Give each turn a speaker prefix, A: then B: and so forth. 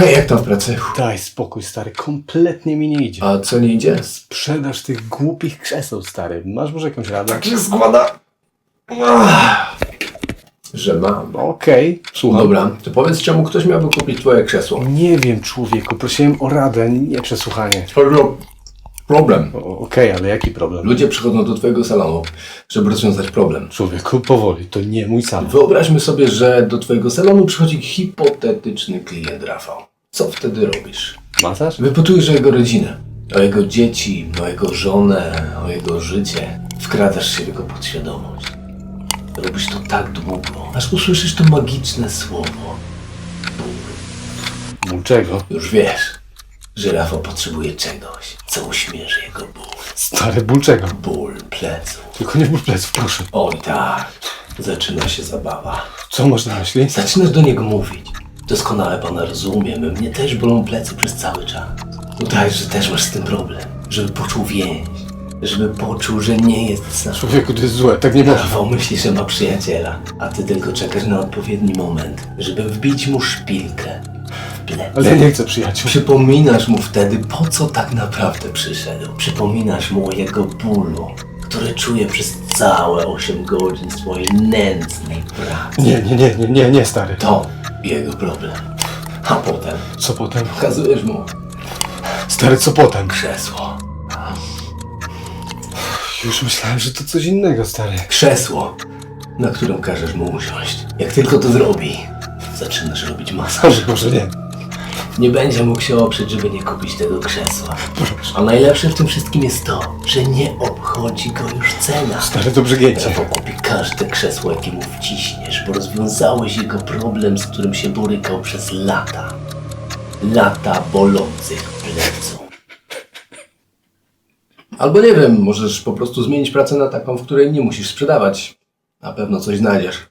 A: Hej, jak tam w pracy?
B: Daj spokój, stary, kompletnie mi nie idzie.
A: A co nie idzie?
B: Sprzedaż tych głupich krzeseł, stary. Masz może jakąś radę?
A: Tak się składa. Ach, Że mam.
B: Okej, słucham.
A: Dobra, to powiedz, czemu ktoś miałby kupić twoje krzesło?
B: Nie wiem, człowieku, prosiłem o radę, nie przesłuchanie.
A: Pro- Problem.
B: O, Okej, ale jaki problem?
A: Ludzie przychodzą do twojego salonu, żeby rozwiązać problem.
B: Człowieku, powoli, to nie mój sam.
A: Wyobraźmy sobie, że do twojego salonu przychodzi hipotetyczny klient Rafał. Co wtedy robisz?
B: Masaż?
A: Wypytujesz o jego rodzinę, o jego dzieci, o jego żonę, o jego życie. Wkradasz się w jego podświadomość. Robisz to tak długo, aż usłyszysz to magiczne słowo.
B: Ból czego?
A: Już wiesz, że Rafał potrzebuje czegoś, co uśmierzy jego ból.
B: Stary, ból czego?
A: Ból pleców.
B: Tylko nie ból pleców, proszę.
A: Oj tak, zaczyna się zabawa.
B: Co masz na myśli?
A: Zaczynasz do niego mówić. Doskonale pana rozumiem, mnie też bolą plecy przez cały czas. Udajesz, że też masz z tym problem. Żeby poczuł więź. Żeby poczuł, że nie jest sam.
B: Człowieku, to jest złe, tak nie można.
A: Rafał myśli, że ma przyjaciela, a ty tylko czekasz na odpowiedni moment, żeby wbić mu szpilkę w plecy.
B: Ale ja nie chcę przyjaciół.
A: Przypominasz mu wtedy, po co tak naprawdę przyszedł. Przypominasz mu o jego bólu, który czuje przez całe 8 godzin swojej nędznej pracy.
B: Nie, nie, nie, nie, nie, nie, stary.
A: To jego problem. A potem
B: Co potem?
A: pokazujesz mu
B: Stary, co potem?
A: krzesło.
B: Już myślałem, że to coś innego, stary.
A: Krzesło, na którym każesz mu usiąść. Jak tylko to zrobi, zaczynasz robić masaż.
B: Boże, Boże, nie.
A: Nie będzie mógł się oprzeć, żeby nie kupić tego krzesła. A najlepsze w tym wszystkim jest to, że nie obchodzi go już cena.
B: Stary, to przegięcie.
A: Rafał kupi każde krzesło, jakie mu wciśniesz, bo rozwiązałeś jego problem, z którym się borykał przez lata. Lata bolących pleców. Albo nie wiem, możesz po prostu zmienić pracę na taką, w której nie musisz sprzedawać. Na pewno coś znajdziesz.